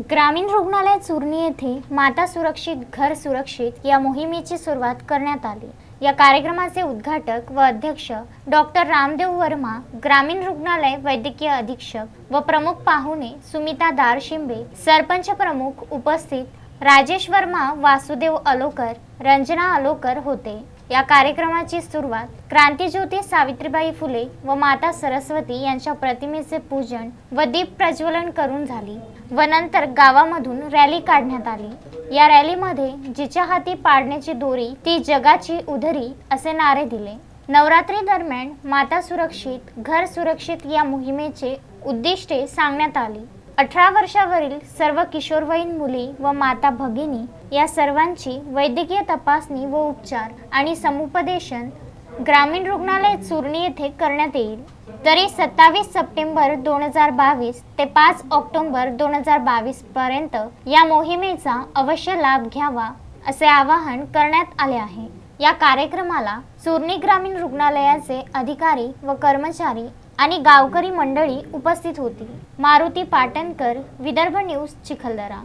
ग्रामीण रुग्णालय चुरणी येथे माता सुरक्षित घर सुरक्षित या मोहिमेची सुरुवात करण्यात आली. या कार्यक्रमाचे उद्घाटक व अध्यक्ष डॉक्टर रामदेव वर्मा ग्रामीण रुग्णालय वैद्यकीय अधीक्षक व प्रमुख पाहुणे सुमिता दारशिंबे सरपंच प्रमुख उपस्थित राजेश वर्मा वासुदेव अलोकर रंजना अलोकर होते. या कार्यक्रमाची सुरुवात क्रांतीज्योती सावित्रीबाई फुले व माता सरस्वती यांच्या प्रतिमेचे पूजन व दीप प्रज्वलन करून झाली व नंतर गावामधून रॅली काढण्यात आली. या रॅलीमध्ये जिच्या हाती पाडण्याची दोरी ती जगाची उधरी असे नारे दिले. नवरात्री दरम्यान माता सुरक्षित घर सुरक्षित या मोहिमेचे उद्दिष्टे सांगण्यात आली. अठरा वर्षावरील सर्व किशोरवयीन मुली व माता भगिनी या सर्वांची वैद्यकीय तपासणी व उपचार आणि समुपदेशन ग्रामीण रुग्णालय चुरणी येथे करण्यात येईल. तरी सत्तावीस सप्टेंबर दोन हजार बावीस ते पाच ऑक्टोबर दोन हजार बावीस पर्यंत या मोहिमेचा अवश्य लाभ घ्यावा असे आवाहन करण्यात आले आहे. या कार्यक्रमाला चुरणी ग्रामीण रुग्णालयाचे अधिकारी व कर्मचारी आणि गावकरी मंडळी उपस्थित होती. मारुती पाटणकर विदर्भ न्यूज चिखलदरा.